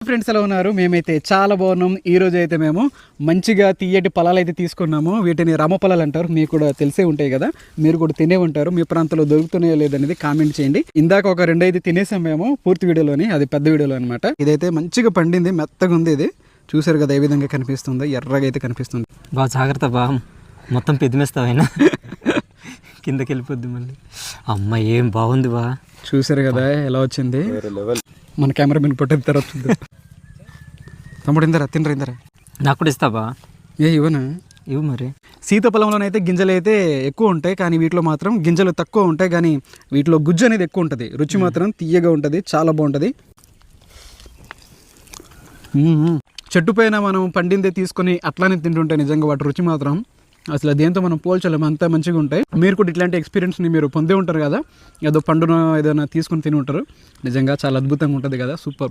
Friends ఎలా ఉన్నారు? మేమైతే చాలా బాగున్నాం. ఈ రోజు అయితే మేము మంచిగా తీయటి పొలాలు అయితే తీసుకున్నాము. వీటిని రామ పొలాలు అంటారు. మీకు కూడా తెలిసే ఉంటాయి కదా. మీరు కూడా తినే ఉంటారు. మీ ప్రాంతంలో దొరుకుతున్నాయో లేదనేది కామెంట్ చేయండి. ఇందాక ఒక రెండు అయితే తినేసాం మేము పూర్తి వీడియోలోని. అది పెద్ద వీడియోలో అనమాట ఇదైతే మంచిగా పండింది. మెత్తగా ఉంది ఇది. చూసారు కదా ఏ విధంగా కనిపిస్తుందో. ఎర్రగా అయితే కనిపిస్తుంది. బా జాగ్రత్త బా. మొత్తం పెదిమేస్తావైనా? కిందకి వెళ్ళిపోద్ది మళ్ళీ. అమ్మ ఏం బాగుంది బా. చూసారు కదా ఎలా వచ్చింది? మన కెమెరామెన్ పొట్టిన తర్వాత చూద్దాం. తమ్ముడు ఇందరా తినరా ఇందరా? నాకు కూడా ఇస్తావా? ఏ ఇవ్వనా? ఇవ్వు మరి. సీతాఫలంలోనైతే గింజలు అయితే ఎక్కువ ఉంటాయి కానీ వీటిలో మాత్రం గింజలు తక్కువ ఉంటాయి కానీ వీటిలో గుజ్జు అనేది ఎక్కువ ఉంటుంది. రుచి మాత్రం తీయగా ఉంటుంది చాలా బాగుంటుంది. చెట్టు పైన మనం పండిందే తీసుకొని అట్లానే తింటుంటే నిజంగా వాటి రుచి మాత్రం అసలు దేంతో మనం పోల్చలేము. అంత మంచిగా ఉంటాయి. మీరు కూడా ఇట్లాంటి ఎక్స్పీరియన్స్ని మీరు పొందే ఉంటారు కదా. ఏదో పండున ఏదైనా తీసుకొని తిని ఉంటారు. నిజంగా చాలా అద్భుతంగా ఉంటుంది కదా. సూపర్.